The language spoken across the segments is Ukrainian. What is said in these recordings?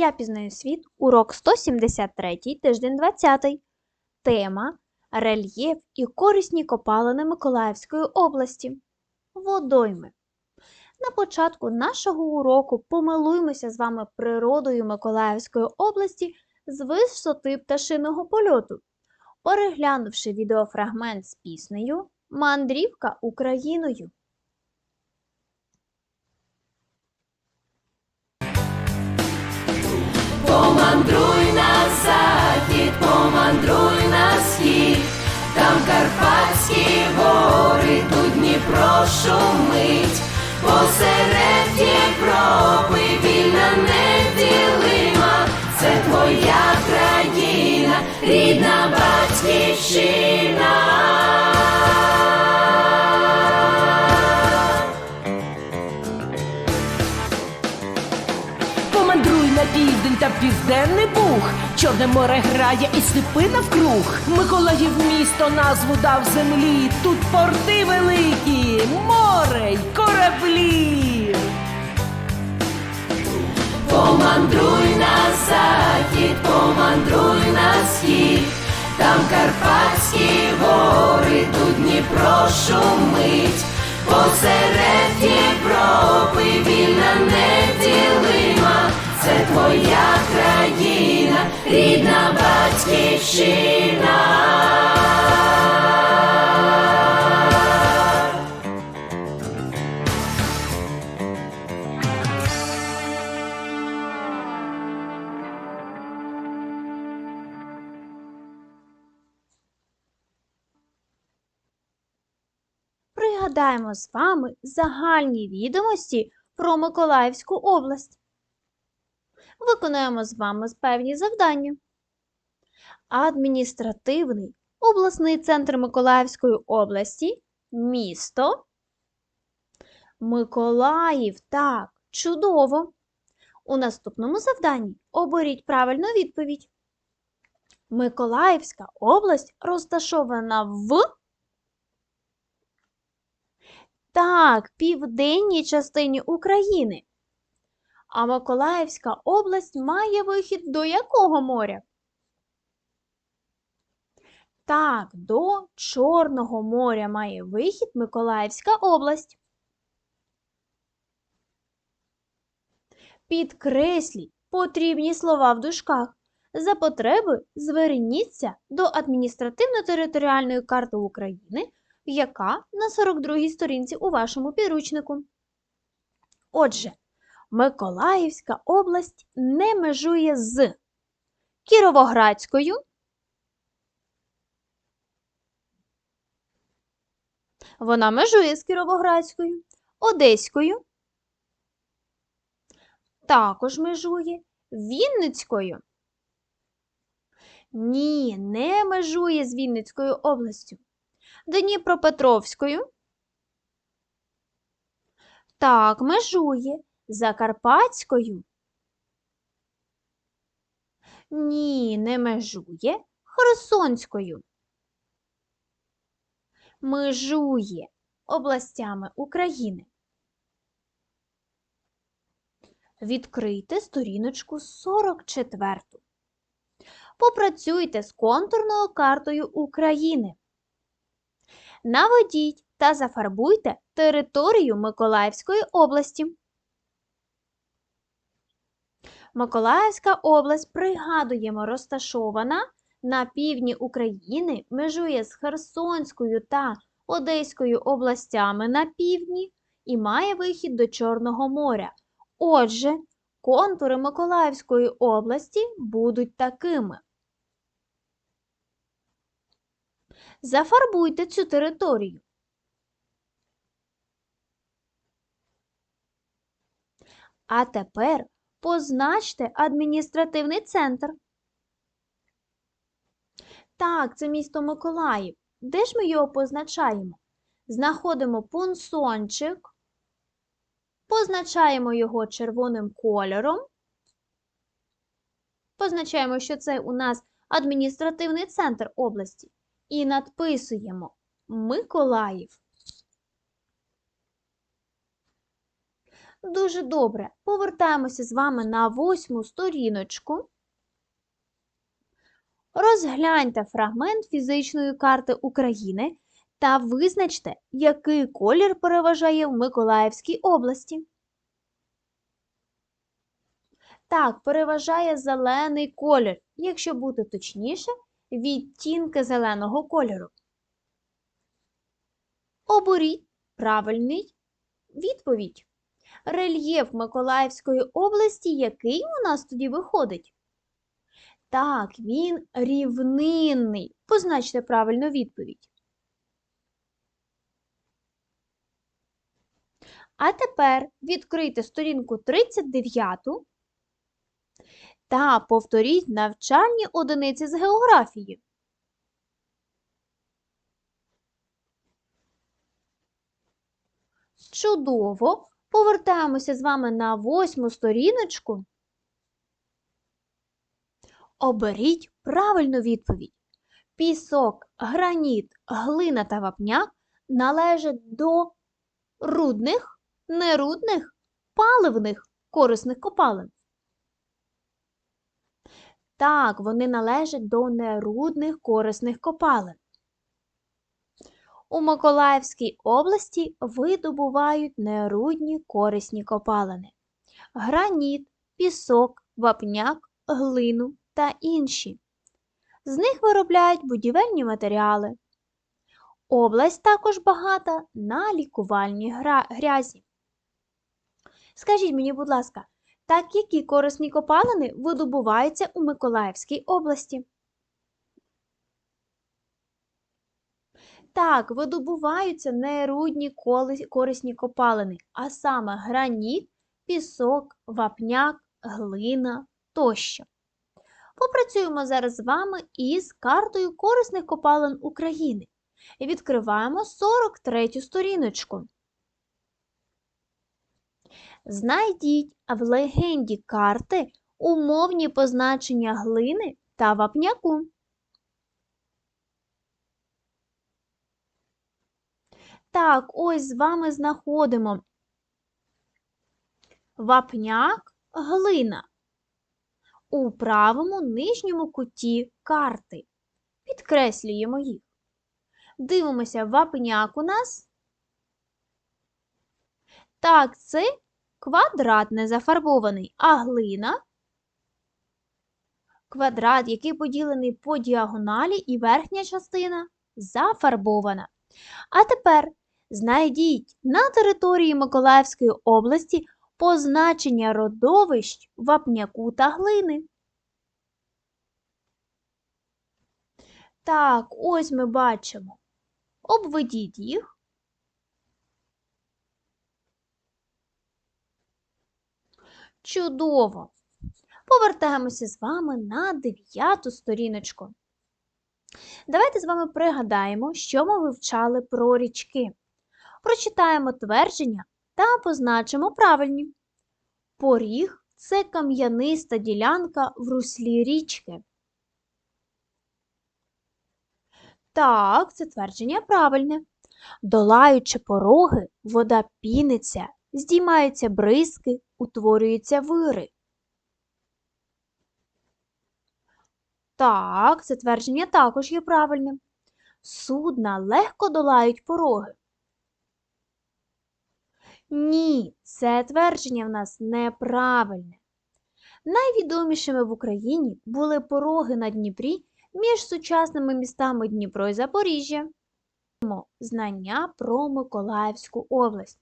Я пізнаю світ, урок 173, тиждень 20. Тема Рельєф і корисні копалини Миколаївської області. Водойми. На початку нашого уроку помилуємося з вами природою Миколаївської області з висоти пташиного польоту, переглянувши відеофрагмент з піснею Мандрівка Україною. Помандруй на схід, там Карпатські гори, тут Дніпро шумить, посеред Європи вільна неділима, це твоя країна, рідна батьківщина. Південь та південний буг. Чорне море грає і степи навкруг. Миколаїв місто назву дав землі. Тут порти великі, море й кораблі. Помандруй на захід, помандруй на схід, там Карпатські гори, тут Дніпро шумить, посеред Європи вільна неділима, це твоя країна, рідна батьківщина. Пригадаємо з вами загальні відомості про Миколаївську область. Виконуємо з вами певні завдання. Адміністративний обласний центр Миколаївської області місто. Миколаїв. Так, чудово. У наступному завданні оберіть правильну відповідь. Миколаївська область розташована в Так, південній частині України. А Миколаївська область має вихід до якого моря? Так, до Чорного моря має вихід Миколаївська область. Підкресліть потрібні слова в дужках. За потреби зверніться до адміністративно-територіальної карти України яка на 42-й сторінці у вашому підручнику. Отже, Миколаївська область не межує з Кіровоградською, вона межує з Кіровоградською, Одеською, також межує Вінницькою. Ні, не межує з Вінницькою областю. Дніпропетровською. Так, межує Закарпатською. Ні, не межує Херсонською. Межує областями України. Відкрийте сторіночку 44. Попрацюйте з контурною картою України. Наведіть та зафарбуйте територію Миколаївської області. Миколаївська область, пригадуємо, розташована на півдні України, межує з Херсонською та Одеською областями на півдні і має вихід до Чорного моря. Отже, контури Миколаївської області будуть такими. Зафарбуйте цю територію. А тепер позначте адміністративний центр. Так, це місто Миколаїв. Де ж ми його позначаємо? Знаходимо пунсончик, позначаємо його червоним кольором. Позначаємо, що це у нас адміністративний центр області і надписуємо Миколаїв. Дуже добре. Повертаємося з вами на восьму сторіночку. Розгляньте фрагмент фізичної карти України та визначте, який колір переважає в Миколаївській області. Так, переважає зелений колір, якщо бути точніше, відтінки зеленого кольору. Оберіть правильний відповідь. Рельєф Миколаївської області, який у нас тоді виходить? Так, він рівнинний. Позначте правильну відповідь. А тепер відкрийте сторінку 39 та повторіть навчальні одиниці з географії. Чудово! Повертаємося з вами на восьму сторіночку. Оберіть правильну відповідь. Пісок, граніт, глина та вапняк належать до рудних, нерудних, паливних корисних копалин. Так, вони належать до нерудних корисних копалин. У Миколаївській області видобувають нерудні корисні копалини. Граніт, пісок, вапняк, глину та інші. З них виробляють будівельні матеріали. Область також багата на лікувальні грязі. Скажіть мені, будь ласка, так які корисні копалини видобуваються у Миколаївській області? Так, видобуваються нерудні корисні копалини, а саме граніт, пісок, вапняк, глина тощо. Попрацюємо зараз з вами із картою корисних копалин України. І відкриваємо 43 сторіночку. Знайдіть в легенді карти умовні позначення глини та вапняку. Так, ось з вами знаходимо вапняк, глина у правому нижньому куті карти. Підкреслюємо їх. Дивимося, вапняк у нас. Так, це квадрат не зафарбований, а глина квадрат, який поділений по діагоналі, і верхня частина зафарбована. А тепер знайдіть на території Миколаївської області позначення родовищ вапняку та глини. Так, ось ми бачимо. Обведіть їх. Чудово! Повертаємося з вами на дев'яту сторіночку. Давайте з вами пригадаємо, що ми вивчали про річки. Прочитаємо твердження та позначимо правильні. Поріг це кам'яниста ділянка в руслі річки. Так, це твердження правильне. Долаючи пороги, вода піниться, здіймаються бризки, утворюються вири. Так, це твердження також є правильним. Судна легко долають пороги. Ні, це твердження в нас неправильне. Найвідомішими в Україні були пороги на Дніпрі між сучасними містами Дніпро і Запоріжжя. Знання про Миколаївську область.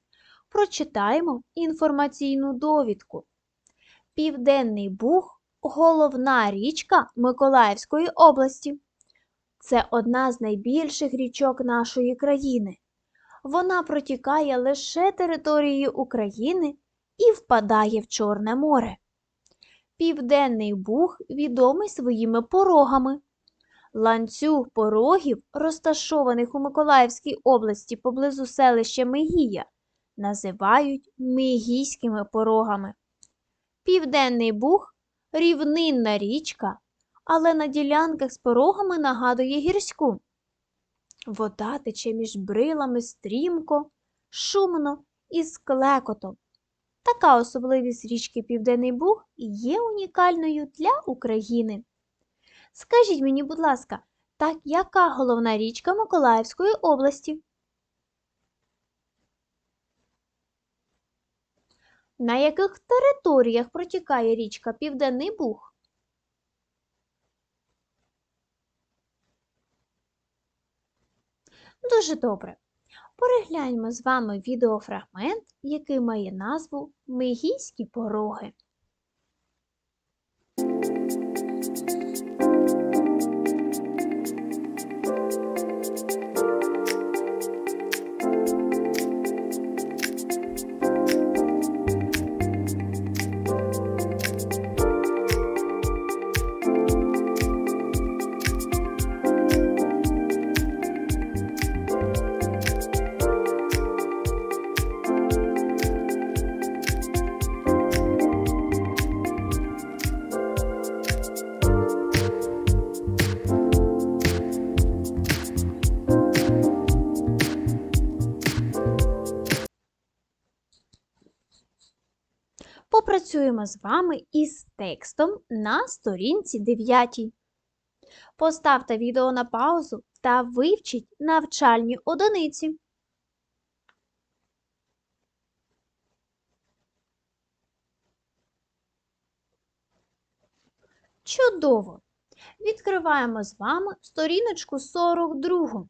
Прочитаємо інформаційну довідку. Південний Буг головна річка Миколаївської області. Це одна з найбільших річок нашої країни. Вона протікає лише територією України і впадає в Чорне море. Південний Буг відомий своїми порогами. Ланцюг порогів, розташованих у Миколаївській області поблизу селища Мегія, називають Мегійськими порогами. Південний Буг рівнинна річка, але на ділянках з порогами нагадує гірську. Вода тече між брилами стрімко, шумно і з клекотом. Така особливість річки Південний Буг є унікальною для України. Скажіть мені, будь ласка, так яка головна річка Миколаївської області? На яких територіях протікає річка Південний Буг? Дуже добре. Перегляньмо з вами відеофрагмент, який має назву Мегійські пороги. З вами із текстом на сторінці 9. Поставте відео на паузу та вивчіть навчальні одиниці. Чудово! Відкриваємо з вами сторіночку 42.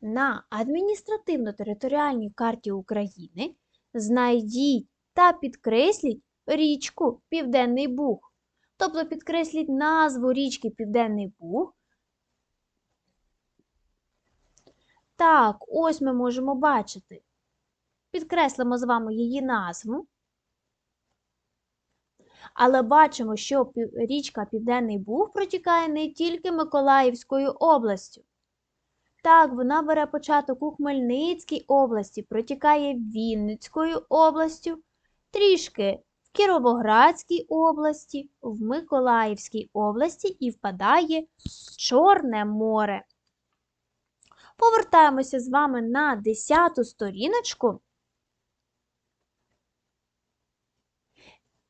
На адміністративно-територіальній карті України знайдіть та підкресліть річку Південний Буг. Тобто підкресліть назву річки Південний Буг. Так, ось ми можемо бачити. Підкреслимо з вами її назву. Але бачимо, що річка Південний Буг протікає не тільки Миколаївською областю. Так, вона бере початок у Хмельницькій області, протікає Вінницькою областю, трішки в Кіровоградській області, в Миколаївській області і впадає Чорне море. Повертаємося з вами на 10 сторіночку.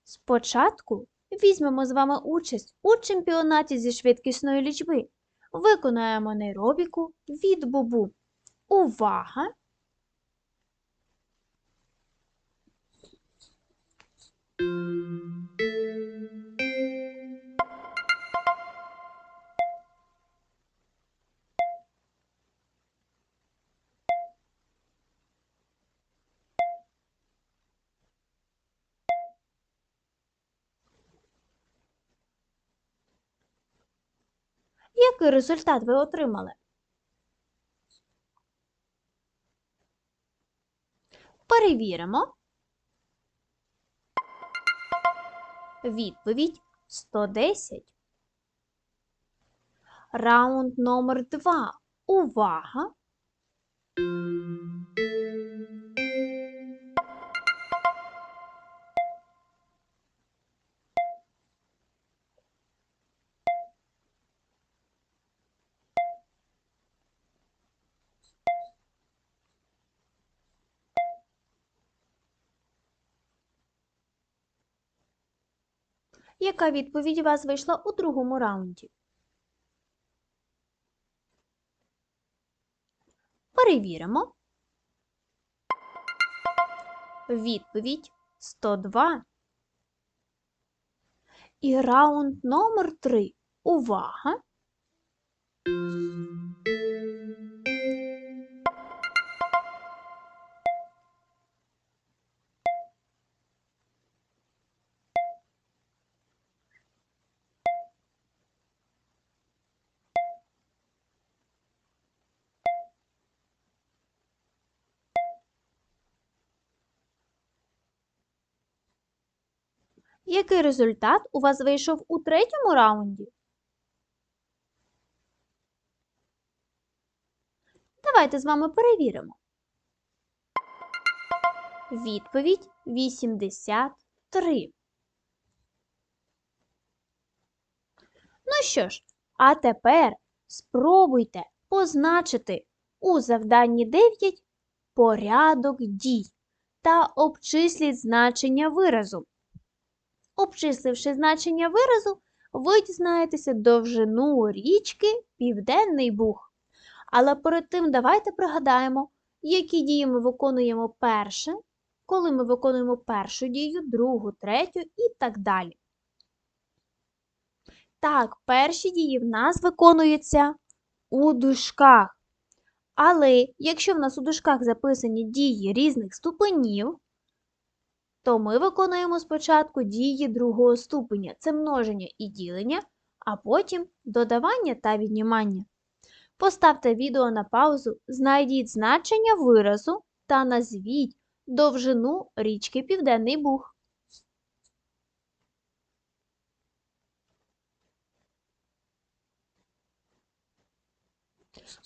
Спочатку візьмемо з вами участь у чемпіонаті зі швидкісної лічби. Виконаємо нейробіку від бубу. Увага! Який результат ви отримали? Перевіримо. Відповідь 110. Раунд номер 2. Увага! Яка відповідь у вас вийшла у другому раунді? Перевіримо. Відповідь 102. І раунд номер 3. Увага! Який результат у вас вийшов у третьому раунді? Давайте з вами перевіримо. Відповідь 83. Ну що ж, а тепер спробуйте позначити у завданні 9 порядок дій та обчисліть значення виразу. Обчисливши значення виразу, ви дізнаєтеся довжину річки Південний Буг. Але перед тим давайте пригадаємо, які дії ми виконуємо перше, коли ми виконуємо першу дію, другу, третю і так далі. Так, перші дії в нас виконуються у дужках. Але якщо в нас у дужках записані дії різних ступенів, то ми виконуємо спочатку дії другого ступеня це множення і ділення, а потім додавання та віднімання. Поставте відео на паузу, знайдіть значення виразу та назвіть довжину річки Південний Буг.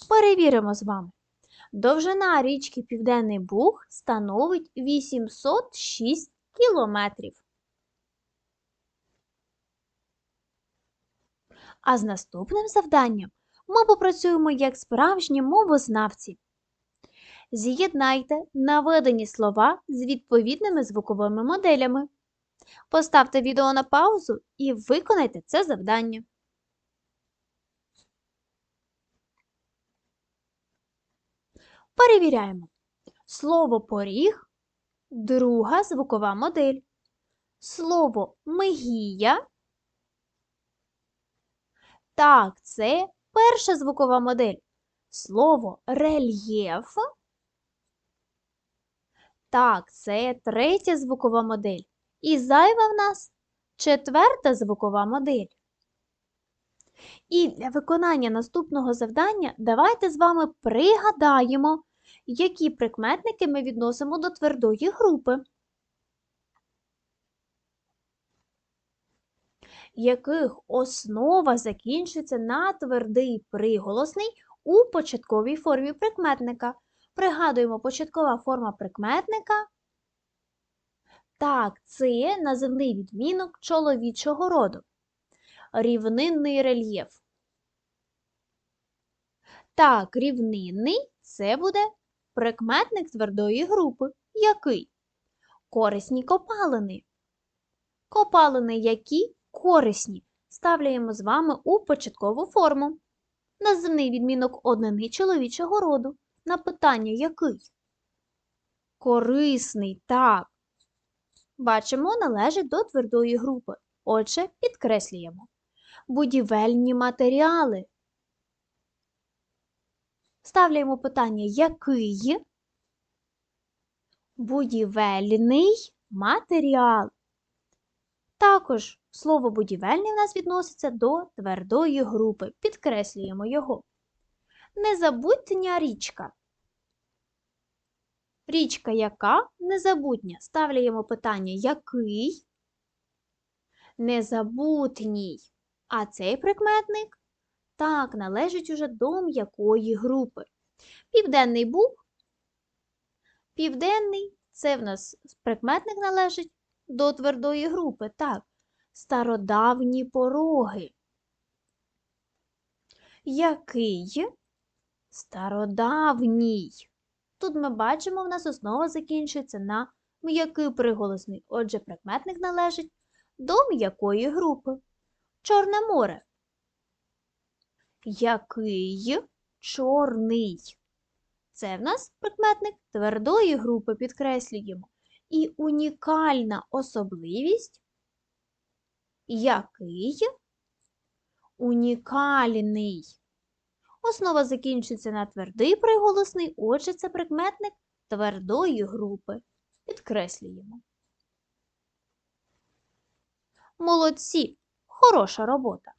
Перевіримо з вами. Довжина річки Південний Буг становить 806 кілометрів. А з наступним завданням ми попрацюємо як справжні мовознавці. З'єднайте наведені слова з відповідними звуковими моделями. Поставте відео на паузу і виконайте це завдання. Перевіряємо. Слово поріг друга звукова модель. Слово мигія. Так, це перша звукова модель. Слово рельєф. Так, це третя звукова модель. І зайва в нас четверта звукова модель. І для виконання наступного завдання давайте з вами пригадаємо, які прикметники ми відносимо до твердої групи. Яких основа закінчується на твердий приголосний у початковій формі прикметника. Пригадуємо, початкова форма прикметника. Так, це називний відмінок чоловічого роду. Рівнинний рельєф. Так, рівнинний це буде прикметник твердої групи. Який? Корисні копалини. Копалини які корисні. Ставляємо з вами у початкову форму. Називний відмінок однини чоловічого роду. На питання який? Корисний, так. Бачимо, належить до твердої групи. Отже, підкреслюємо. Будівельні матеріали. Ставляємо питання який? Будівельний матеріал. Також слово будівельний в нас відноситься до твердої групи. Підкреслюємо його. Незабутня річка. Річка яка незабутня. Ставляємо питання який? Незабутній. А цей прикметник так належить уже до м'якої групи. Південний Буг. Південний це в нас прикметник належить до твердої групи. Так, стародавні пороги. Який? Стародавній. Тут ми бачимо, в нас основа закінчується на м'який приголосний. Отже, прикметник належить до м'якої групи. Чорне море. Який чорний? Це в нас прикметник твердої групи підкреслюємо. І унікальна особливість. Який? Унікальний. Основа закінчується на твердий приголосний, отже, це прикметник твердої групи. Підкреслюємо. Молодці! Хороша робота!